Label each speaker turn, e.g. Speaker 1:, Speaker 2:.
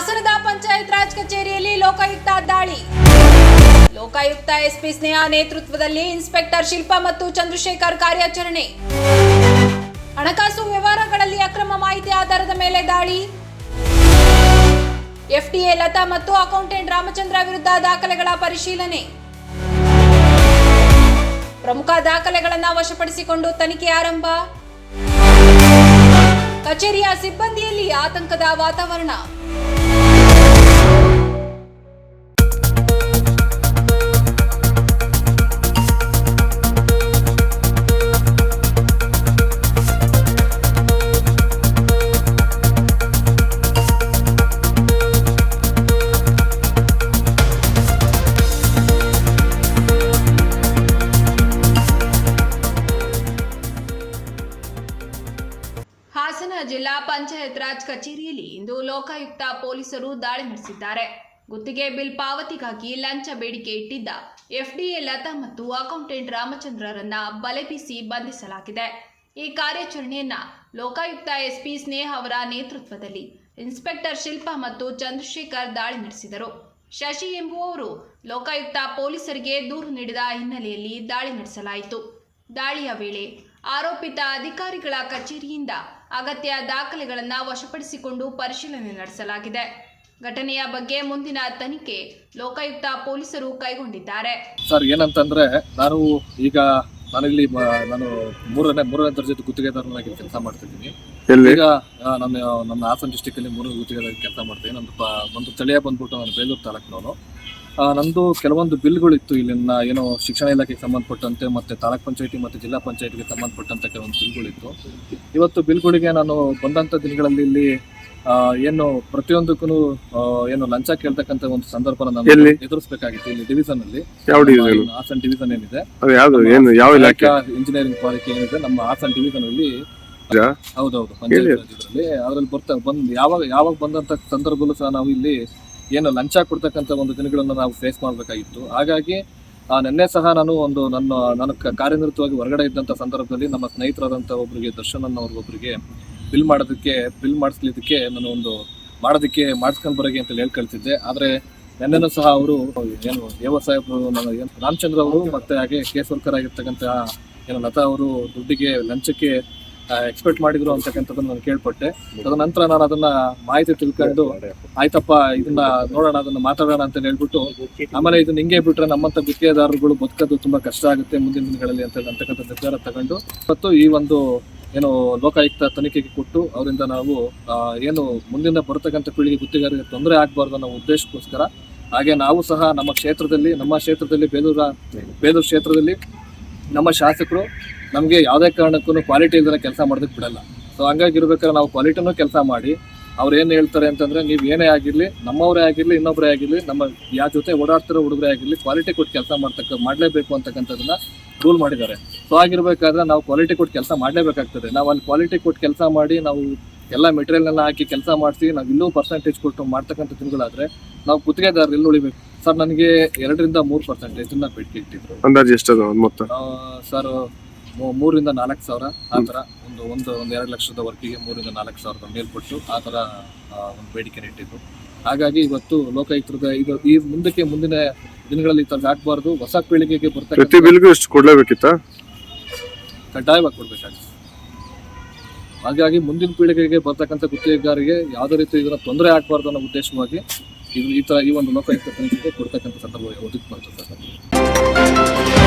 Speaker 1: ಹಾಸನದ ಪಂಚಾಯತ್ ರಾಜ್ ಕಚೇರಿಯಲ್ಲಿ ಲೋಕಾಯುಕ್ತ ದಾಳಿ. ಲೋಕಾಯುಕ್ತ ಎಸ್ಪಿ ಸ್ನೇಹಾ ನೇತೃತ್ವದಲ್ಲಿ ಇನ್ಸ್ಪೆಕ್ಟರ್ ಶಿಲ್ಪಾ ಮತ್ತು ಚಂದ್ರಶೇಖರ್ ಕಾರ್ಯಾಚರಣೆ. ಹಣಕಾಸು ವ್ಯವಹಾರಗಳಲ್ಲಿ ಅಕ್ರಮ ಮಾಹಿತಿ ಆಧಾರದ ಮೇಲೆ ದಾಳಿ. ಎಫ್ಡಿಎ ಲತಾ ಮತ್ತು ಅಕೌಂಟೆಂಟ್ ರಾಮಚಂದ್ರ ವಿರುದ್ಧ ದಾಖಲೆಗಳ ಪರಿಶೀಲನೆ. ಪ್ರಮುಖ ದಾಖಲೆಗಳನ್ನು ವಶಪಡಿಸಿಕೊಂಡು ತನಿಖೆ ಆರಂಭ. ಕಚೇರಿಯ ಸಿಬ್ಬಂದಿಯಲ್ಲಿ ಆತಂಕದ ವಾತಾವರಣ. ಹಾಸನ ಜಿಲ್ಲಾ ಪಂಚಾಯತ್ ರಾಜ್ ಕಚೇರಿಯಲ್ಲಿ ಇಂದು ಲೋಕಾಯುಕ್ತ ಪೊಲೀಸರು ದಾಳಿ ನಡೆಸಿದ್ದಾರೆ. ಗುತ್ತಿಗೆ ಬಿಲ್ ಪಾವತಿಗಾಗಿ ಲಂಚ ಬೇಡಿಕೆ ಇಟ್ಟಿದ್ದ ಎಫ್ಡಿಎ ಲತಾ ಮತ್ತು ಅಕೌಂಟೆಂಟ್ ರಾಮಚಂದ್ರರನ್ನ ಬಲೆ ಬೀಸಿ ಬಂಧಿಸಲಾಗಿದೆ. ಈ ಕಾರ್ಯಾಚರಣೆಯನ್ನ ಲೋಕಾಯುಕ್ತ ಎಸ್ಪಿ ಸ್ನೇಹ ಅವರ ನೇತೃತ್ವದಲ್ಲಿ ಇನ್ಸ್ಪೆಕ್ಟರ್ ಶಿಲ್ಪಾ ಮತ್ತು ಚಂದ್ರಶೇಖರ್ ದಾಳಿ ನಡೆಸಿದರು. ಶಶಿ ಎಂಬುವವರು ಲೋಕಾಯುಕ್ತ ಪೊಲೀಸರಿಗೆ ದೂರು ನೀಡಿದ ಹಿನ್ನೆಲೆಯಲ್ಲಿ ದಾಳಿ ನಡೆಸಲಾಯಿತು. ದಾಳಿಯ ವೇಳೆ ಆರೋಪಿತ ಅಧಿಕಾರಿಗಳ ಕಚೇರಿಯಿಂದ ಅಗತ್ಯ ದಾಖಲೆಗಳನ್ನು ವಶಪಡಿಸಿಕೊಂಡು ಪರಿಶೀಲನೆ ನಡೆಸಲಾಗಿದೆ. ಘಟನೆಯ ಬಗ್ಗೆ ಮುಂದಿನ ತನಿಖೆ ಲೋಕಾಯುಕ್ತ ಪೊಲೀಸರು ಕೈಗೊಂಡಿದ್ದಾರೆ.
Speaker 2: ಸರ್ ಏನಂತಂದ್ರೆ ನಾನು ಈಗ ನಾನಿಲ್ಲಿ ಮ- ನಾನು ಮೂರನೇ ಮೂರನೇ ದರ್ಜೆದು ಗುತ್ತಿಗೆದಾರನಾಗಿ ಕೆಲಸ ಮಾಡ್ತಿದ್ದೀನಿ.
Speaker 3: ಎಲ್ಲಿ?
Speaker 2: ಈಗ ಆ, ನನ್ನ ನನ್ನ ಹಾಸನ ಡಿಸ್ಟಿಕ್ ಅಲ್ಲಿ ಮೂರನೇ ಗುತ್ತಿಗೆದಾರ ಕೆಲಸ ಮಾಡ್ತೀನಿ ನನ್ನ ಪ- ಒಂದು ಸ್ಥಳೀಯ ಬಂದ್ಬಿಟ್ಟು ನಾನು ಬೇಲೂರು ತಾಲೂಕಿನವನು. ನಂದು ಕೆಲವೊಂದು ಬಿಲ್ಗಳಿತ್ತು ಇಲ್ಲಿನ ಏನೋ ಶಿಕ್ಷಣ ಇಲಾಖೆಗೆ ಸಂಬಂಧಪಟ್ಟಂತೆ ಮತ್ತೆ ತಾಲೂಕ್ ಪಂಚಾಯತಿ ಮತ್ತೆ ಜಿಲ್ಲಾ ಪಂಚಾಯತಿಗೆ ಸಂಬಂಧಪಟ್ಟಂತೆ ಕೆಲವೊಂದು ಬಿಲ್ಗಳಿತ್ತು. ಇವತ್ತು ಬಿಲ್ಗಳಿಗೆ ನಾನು ಬಂದಂತ ದಿನಗಳಲ್ಲಿ ಇಲ್ಲಿ ಏನು ಪ್ರತಿಯೊಂದಕ್ಕೂ ಏನು ಲಂಚ ಕೇಳ್ತಕ್ಕಂಥ ಒಂದು ಸಂದರ್ಭ ನಾನು? ಎದುರಿಸಬೇಕಾಗಿತ್ತು ಇಲ್ಲಿ ಡಿವಿಷನ್ ಅಲ್ಲಿ ಹಾಸನ್ ಡಿವಿಷನ್ ಏನಿದೆ?
Speaker 3: ಅದು ಯಾವ್ದು? ಏನು ಯಾವ ಇಲಾಖೆ?
Speaker 2: ಇಂಜಿನಿಯರಿಂಗ್ ಕಾಲೇಜ್ ಏನಿದೆ ನಮ್ಮ ಹಾಸನ್ ಡಿವಿಷನ್ ಅಲ್ಲಿ? ಹೌದೌದು ಪಂಚಾಯತ್ ಅದ್ರಲ್ಲಿ ಬರ್ತಾ ಬಂದ್ ಯಾವಾಗ ಯಾವಾಗ ಬಂದಂತ ಸಂದರ್ಭದಲ್ಲೂ ಸಹ ನಾವು ಇಲ್ಲಿ ಏನು ಲಂಚ ಕೊಡ್ತಕ್ಕಂಥ ಒಂದು ದಿನಗಳನ್ನು ನಾವು ಫೇಸ್ ಮಾಡಬೇಕಾಗಿತ್ತು. ಹಾಗಾಗಿ ನಿನ್ನೆ ಸಹ ನಾನು ಒಂದು ನನ್ನ ನನ್ನ ಕಾರ್ಯನಿರತವಾಗಿ ಹೊರಗಡೆ ಇದ್ದಂಥ ಸಂದರ್ಭದಲ್ಲಿ ನಮ್ಮ ಸ್ನೇಹಿತರಾದಂಥ ಒಬ್ಬರಿಗೆ ದರ್ಶನ್ ಅನ್ನೋರ್ಗೊಬ್ಬರಿಗೆ ಬಿಲ್ ಮಾಡೋದಕ್ಕೆ ಬಿಲ್ ಮಾಡಿಸ್ಲಿದ್ದಕ್ಕೆ ನಾನು ಒಂದು ಮಾಡೋದಕ್ಕೆ ಮಾಡಿಸ್ಕೊಂಡು ಬರೋಕೆ ಅಂತ ಹೇಳಿ ಕಳಿಸಿದ್ದೆ ಆದ್ರೆ ನಿನ್ನೆನೂ ಸಹ ಅವರು ಏನು ದೇವ ಸಾಹೇಬರು, ನನ್ನ ರಾಮಚಂದ್ರ ಅವರು ಮತ್ತೆ ಹಾಗೆ ಕೇಸ್ ವರ್ಕರ್ ಆಗಿರ್ತಕ್ಕಂಥ ಏನು ಲತಾ ಅವರು ದುಡ್ಡಿಗೆ ಲಂಚಕ್ಕೆ ಎಕ್ಸ್ಪೆಕ್ಟ್ ಮಾಡಿದ್ರು ಅಂತಕ್ಕಂಥದ್ದನ್ನು ನಾನು ಕೇಳ್ಪಟ್ಟೆ. ತದನಂತರ ನಾನು ಅದನ್ನ ಮಾಹಿತಿ ತಿಳ್ಕೊಂಡು ಆಯ್ತಪ್ಪ, ಇದನ್ನ ನೋಡೋಣ, ಅದನ್ನ ಮಾತಾಡೋಣ ಅಂತ ಹೇಳ್ಬಿಟ್ಟು, ಆಮೇಲೆ ಇದನ್ನ ಹಿಂಗೆ ಬಿಟ್ರೆ ನಮ್ಮಂತ ಗುತ್ತಿಗೆದಾರರುಗಳು ಬದುಕೋದು ತುಂಬಾ ಕಷ್ಟ ಆಗುತ್ತೆ ಮುಂದಿನ ದಿನಗಳಲ್ಲಿ ಅಂತ ಅಂತಕ್ಕಂಥ ನಿರ್ಧಾರ ತಗೊಂಡು, ಮತ್ತು ಈ ಒಂದು ಏನು ಲೋಕಾಯುಕ್ತ ತನಿಖೆಗೆ ಕೊಟ್ಟು ಅವರಿಂದ ನಾವು ಏನು ಮುಂದಿನ ಬರತಕ್ಕಂಥ ಪೀಳಿಗೆ ಗುತ್ತಿಗೆದಾರರಿಗೆ ತೊಂದರೆ ಆಗಬಾರ್ದು ಅನ್ನೋ ಉದ್ದೇಶಕ್ಕೋಸ್ಕರ, ಹಾಗೆ ನಾವು ಸಹ ನಮ್ಮ ಕ್ಷೇತ್ರದಲ್ಲಿ ನಮ್ಮ ಕ್ಷೇತ್ರದಲ್ಲಿ, ಬೇಲೂರ, ಬೇಲೂರು ಕ್ಷೇತ್ರದಲ್ಲಿ ನಮ್ಮ ಶಾಸಕರು ನಮಗೆ ಯಾವುದೇ ಕಾರಣಕ್ಕೂ ಕ್ವಾಲಿಟಿ ಇಲ್ಲದೆ ಕೆಲಸ ಮಾಡೋದಕ್ಕೆ ಬಿಡಲ್ಲ. ಸೊ ಹಂಗಾಗಿ ಇರ್ಬೇಕಾದ್ರೆ ನಾವು ಕ್ವಾಲಿಟಿನೂ ಕೆಲಸ ಮಾಡಿ ಅವ್ರು ಏನು ಹೇಳ್ತಾರೆ ಅಂತಂದರೆ ನೀವು ಏನೇ ಆಗಿರಲಿ ನಮ್ಮವರೇ ಆಗಿರಲಿ ಇನ್ನೊಬ್ಬರೇ ಆಗಿರಲಿ ನಮ್ಮ ಯಾವ ಜೊತೆ ಓಡಾಡ್ತಿರೋ ಹುಡುಗರೇ ಆಗಿರಲಿ ಕ್ವಾಲಿಟಿ ಕೊಟ್ಟು ಕೆಲಸ ಮಾಡ್ತಕ್ಕ ಮಾಡಲೇಬೇಕು ಅಂತಕ್ಕಂಥದ್ದನ್ನ ರೂಲ್ ಮಾಡಿದ್ದಾರೆ. ಸೊ ಆಗಿರಬೇಕಾದ್ರೆ ನಾವು ಕ್ವಾಲಿಟಿ ಕೊಟ್ಟು ಕೆಲಸ ಮಾಡಲೇಬೇಕಾಗ್ತದೆ. ನಾವು ಅಲ್ಲಿ ಕ್ವಾಲಿಟಿ ಕೊಟ್ಟು ಕೆಲಸ ಮಾಡಿ ನಾವು ಎಲ್ಲ ಮೆಟೀರಿಯಲ್ನೆಲ್ಲ ಹಾಕಿ ಕೆಲಸ ಮಾಡಿಸಿ ನಾವು ಇನ್ನೂ ಪರ್ಸೆಂಟೇಜ್ ಕೊಟ್ಟು ಮಾಡ್ತಕ್ಕಂಥ ತಿಂಗಳಾದರೆ ನಾವು ಕುತ್ತಿಗೆದಾರರು ಎಲ್ಲಿ ಉಳಿಬೇಕು? ಸರ್ ನನಗೆ ಎರಡರಿಂದ ಮೂರು ಪರ್ಸೆಂಟೇಜನ್ನ ಬಿಟ್ಟು ಇಟ್ಟಿದ್ರು
Speaker 3: ಅಂದಾಜು ಮೊತ್ತ?
Speaker 2: ಸರ್ ಮೂರಿಂದ ನಾಲ್ಕು ಸಾವಿರ ಆ ಥರ ಒಂದು ಒಂದು ಒಂದು ಎರಡು ಲಕ್ಷದ ವರ್ಕಿಗೆ ಮೂರಿಂದ ನಾಲ್ಕು ಸಾವಿರದ ಮೇಲ್ಪಟ್ಟು ಆ ಥರ ಒಂದು ಬೇಡಿಕೆ ಇಟ್ಟಿದ್ದು. ಹಾಗಾಗಿ ಇವತ್ತು ಲೋಕಾಯುಕ್ತದ ಇದು ಈ ಮುಂದಕ್ಕೆ ಮುಂದಿನ ದಿನಗಳಲ್ಲಿ ಈ ಥರ ಆಗಬಾರ್ದು. ಹೊಸ ಪೀಳಿಗೆಗೆ
Speaker 3: ಪ್ರತಿ
Speaker 2: ಬರ್ತಕ್ಕಂಥ
Speaker 3: ಬಿಲ್ಗೂ ಎಷ್ಟು ಕೊಡ್ಲೇಬೇಕಿತ್ತ?
Speaker 2: ಕಡ್ಡಾಯವಾಗಿ ಕೊಡ್ಬೇಕಾಗಿತ್ತು. ಹಾಗಾಗಿ ಮುಂದಿನ ಪೀಳಿಗೆಗೆ ಬರ್ತಕ್ಕಂಥ ಗುತ್ತಿಗೆಗಾರಿಗೆ ಯಾವುದೇ ರೀತಿ ಇದರ ತೊಂದರೆ ಆಗಬಾರ್ದು ಅನ್ನೋ ಉದ್ದೇಶವಾಗಿ ಇದು ಈ ಥರ ಈ ಒಂದು ಲೋಕಾಯುಕ್ತ ತನಿಖೆಗೆ ಕೊಡ್ತಕ್ಕಂಥ ಸಂದರ್ಭ ಒದಗಿ ಮಾಡ್ತಕ್ಕಂಥದ್ದು